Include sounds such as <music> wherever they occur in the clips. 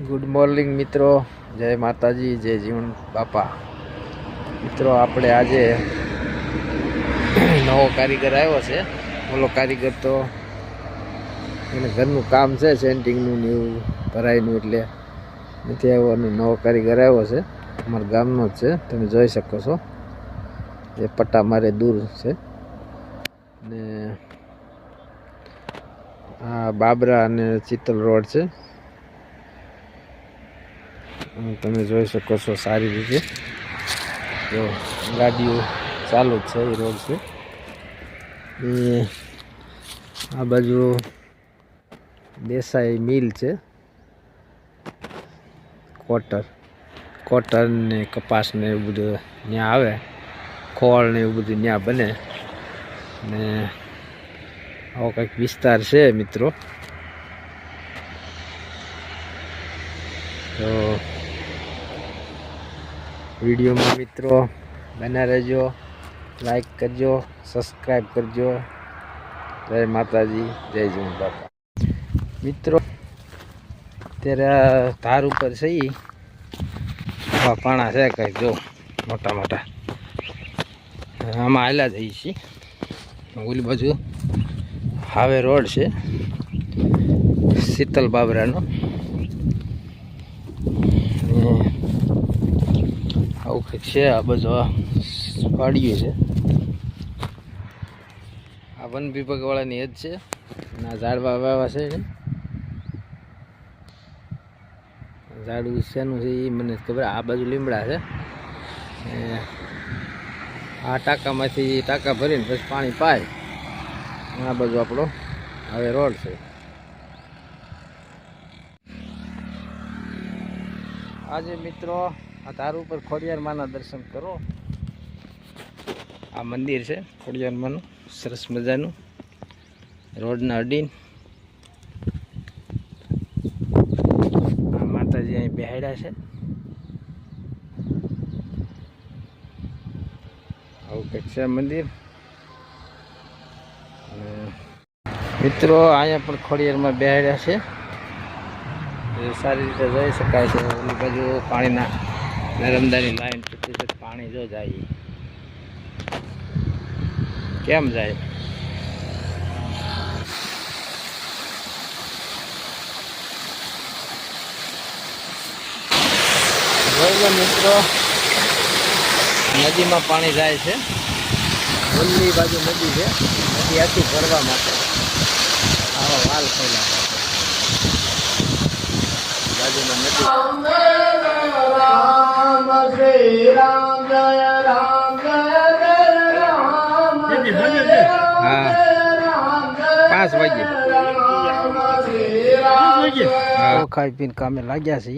Good morning મિત્રો. જય માતાજી, જય જીવન બાપા. મિત્રો, આપણે આજે નવો કારીગર આવ્યો છે. ઓલો કારીગર તો એને ઘરનું કામ છે, સેન્ટિંગનું ને એવું ભરાયનું એટલે નથી આવ્યો અને નવો કારીગર આવ્યો છે. અમારા ગામનો જ છે. તમે જોઈ શકો છો. એ પટ્ટા મારે દૂર છે. ને આ બાબરા અને ચિત્તલ રોડ છે. તમે જોઈ શકો છો સારી રીતે. જો ગાડીઓ ચાલુ જ છે, એ રોડ છે. આ બાજુ દેસાઈ મિલ છે. કોટર કોટર ને કપાસ ને એવું બધું ત્યાં આવે. ખોળ ને એવું બધું ત્યાં બને. ને આવો કંઈક વિસ્તાર છે મિત્રો. તો વિડીયોમાં મિત્રો બના રહેજો લાઈક કરજો સબસ્ક્રાઈબ કરજો. જય માતાજી, જય જય બાપા મિત્રો, અત્યારે ધાર ઉપર આવા પાણા છે કંઈક, જો, મોટા મોટા. આમાં આવેલા જઈએ છીએ. ઓલી બાજુ હાવે રોડ છે, શીતલ બાબરાનો ને આવું કંઈક છે, આ બધું આ છે. આ વન વિભાગવાળાની જ છે આ ઝાડવા વાવા છે ને ઝાડવું શેનું છે એ મને ખબર, આ બાજુ લીમડા છે. આ ટાંકામાંથી ટાંકા ભરીને પછી પાણી પાય. આ બાજુ આપણો હવે રોડ છે. આજે મિત્રો આ ધાર ઉપર ખોડિયાર માના દર્શન કરો. આ મંદિર છે, ખોડિયાર માનું. સરસ મજાનું. રોડના અડીન. આ માતાજી અહીં બેહાડ્યા છે. આવું કંઈક છે મંદિર. મિત્રો અહીંયા પણ ખોડિયારમાં બેહાડ્યા છે. સારી રીતે જઈ શકાય છે. ઓલી બાજુ પાણીના નર્મદાની લાઈન તૂટી પાણી જો જાય. કેમ જાય? મિત્રો. નદીમાં પાણી જાય છે. ઓલી બાજુ નદી છે. નદી આખી ભરવા માટે. આવા વાલ ખોલ્યા બાજુમાં નદી. શ્રી રામ જય રામ જય જય રામ હા પાંચ વાગે રામ શ્રી રામ હા. ખાઈ પીને કામે લાગ્યા છે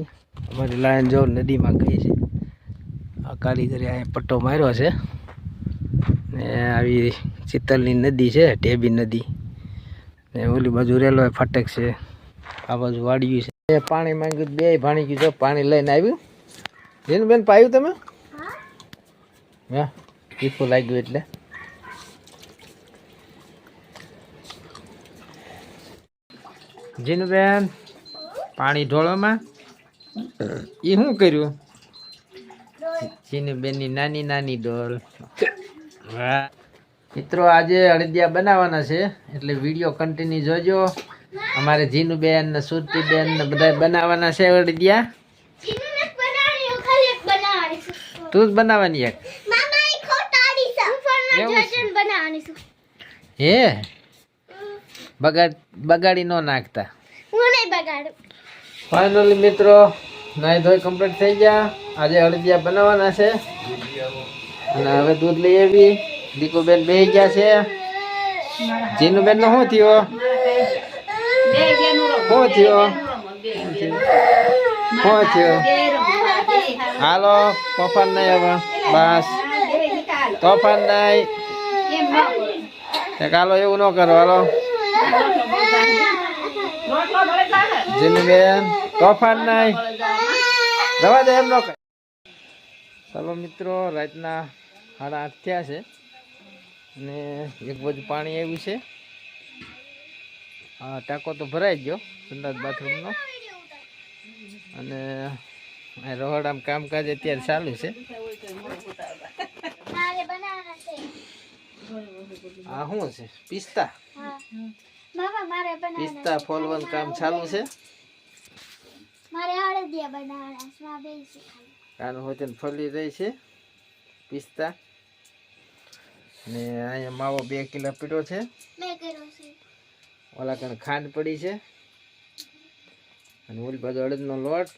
અમારી લાઈન જો નદીમાં ગઈ છે. આ કારીગરે અહીંયા પટ્ટો માર્યો છે. ને આવી ચિત્તલની નદી છે ઢેબી નદી. ને ઓલી બાજુ રેલવે ફાટક છે. આ બાજુ વાડિયું છે. પાણી માંગ્યું બે ભાણી ગયું જો પાણી લઈને આવ્યું. જેનું બેન પાયું તમે? હા. ટીપું લાગ્યું એટલે. જીનુબેન પાણી ઢોળવામાં એ શું કર્યું? જીનુબેનની નાની નાની ડોલ. મિત્રો આજે અળદિયા બનાવવાના છે એટલે વીડિયો કન્ટિન્યુ જોજો. અમારે જીનુબેન ને સુરતીબેન ને બધા બનાવવાના છે અળદિયા તું જ બનાવવાની એક? હે બગાડ બગાડી ન નાખતા. ફાઇનલી મિત્રો નાઈ ધોઈ કમ્પ્લીટ થઈ ગયા. આજે અળદિયા બનાવવાના છે. અને હવે દૂધ લઈ આવી. દીકુબેન બે ગયા છે. જીનુબેન નો શું થયો? શું થયો? શું થયો? હાલો, તોફાન નહીં હવે. બસ. તોફાન નહીં. એક હાલો, એવું ન કરો, હાલો. જીનુબેન તોફાન નહીં. રવા દે, એમ ન ચાલો મિત્રો, રાતના સાડા આઠ થયા છે. અને એક બાજુ પાણી આવ્યું છે. ટાંકો તો ભરાઈ ગયો સંદાસ બાથરૂમનો. અને રોહડામાં કામકાજ અત્યારે ચાલુ છે. આ શું છે? પિસ્તા. પિસ્તા ફોલવાનું કામ ચાલુ છે? કાનું હોય તેને ફરી રહી છે. પિસ્તા. ને અહીંયા માવો બે કિલો પીડો છે. ઓલા કણ ખાંડ પડી છે. અને ઓલી બાજુ અડદનો લોટ.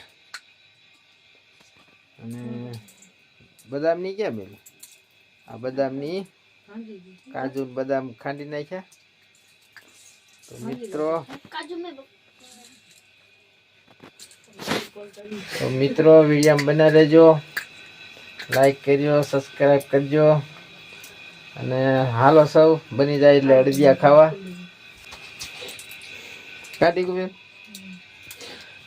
અને બદામની ક્યાં બેન આ બદામની કાજુ બદામ ખાંડી નાખ્યા. તો મિત્રો તો મિત્રો વીડિયો બના રહેજો. લાઈક કરજો સબસ્ક્રાઈબ કરજો. અને હાલો સૌ બની જાય એટલે અડદિયા ખાવા. કાઢી ગયું બેન?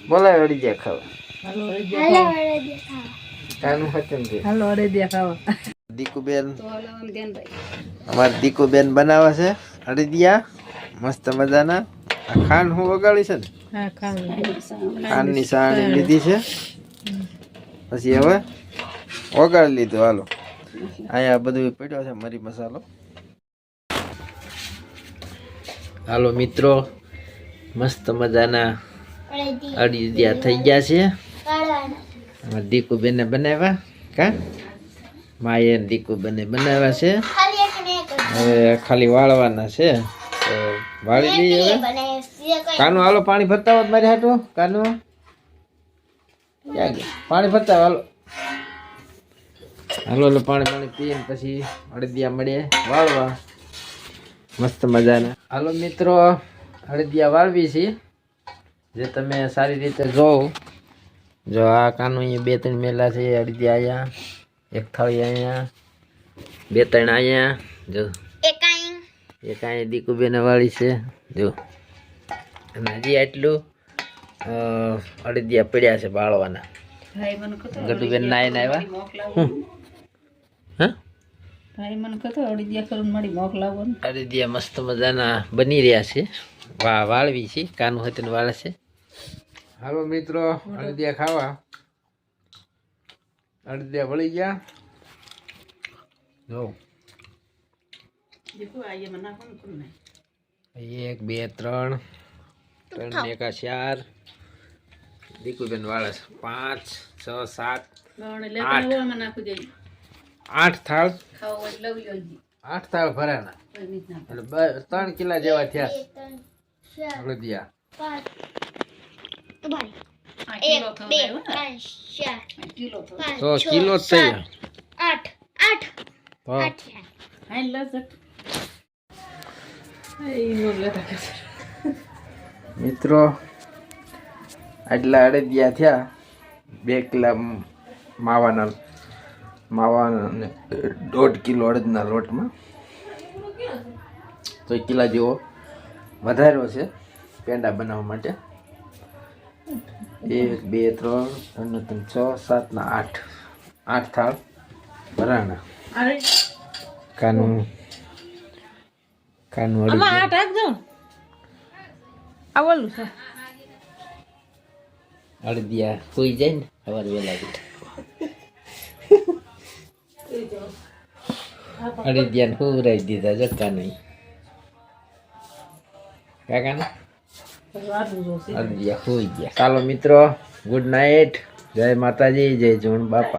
બોલાય અડદિયા ખાવા. હાલો અડદિયા ખાવા. કાનું હાલો અરે દીકુબેન. તો હાલો આમ ધ્યાન ભાઈ. અમારી દીકુબેન બનાવે છે અડદિયા. મસ્ત મજાના. ખાંડ હું વગાડી છે ને? ખાંડની સાણી લીધી છે. પછી હવે વગાડી લીધું હાલો. અહીંયા બધું પડ્યો છે મરી મસાલો. હાલો મિત્રો. મસ્ત મજાના અડદિયા થઈ ગયા છે. કાઢવાના બેને દીકુબેને બનાવ્યા? કા? માએ દીકુ દીકુબેને બનાવ્યા છે. ને. હવે ખાલી વાળવાના છે. તો વાળી દઈએ હવે. કાનું હાલો પાણી ભરતા મારી હાટું? કાનું? પાણી ભરતા હાલો. હાલો હાલો પાણી પાણી પીને પછી અડદિયા મળીએ વાળવા. મસ્ત મજાના. હાલો મિત્રો અડદિયા વાળવી છીએ જે તમે સારી રીતે જોવો. જો આ કાનું અહીંયા બે ત્રણ મેલા છે અડદિયા અહીંયા એક થાળી અહીંયા બે ત્રણ અહીંયા જો. એક અહીંયા દીકુબેન દીકુબેને વાળી છે જો. અને હજી આટલું અ, અડદિયા પડ્યા છે બાળવાના. ભાઈ મને કતો ગટુબેન નાઈને આવ્યા? હા? ભાઈ મને કતો અડી કરું મારી મોકલાવો અડદિયા મસ્ત મજાના બની રહ્યા છે. વા વાળવી છે કાનું હોય તેને વાળે છે. હાલો મિત્રો અડદિયા ખાવા. અડદિયા વળી ગયા. જો. એક બે ત્રણ. ત્રણ એકા ચાર. દીકુબેન વાળા છે પાંચ છ સાત આઠ. થાળ. આઠ થાળ ભરાના એટલે બ- ત્રણ કિલા જેવા થયા. હળદિયા તો કિલો જ થઈ આઠ આઠ મિત્રો આટલા અડદિયા થયા. બે કિલા માવાના માવાના દોઢ કિલો અડદના લોટમાં. તો એક કિલા જેવો વધાર્યો છે પેંડા બનાવવા માટે. એક બે ત્રણ ત્રણ ત્રણ છ સાત ના આઠ. આઠ થાળ ભરાણા. કાનું કાનું અડદિયા આઠ આપજો આવલું છે. અડદિયા સુઈ જાય ને સવારે વહેલા <laughs> અડદિયા હુરાઈ દીધા જકા નહીં. કાકા ચાલો મિત્રો ગુડ નાઇટ જય માતાજી જય જૂન બાપા.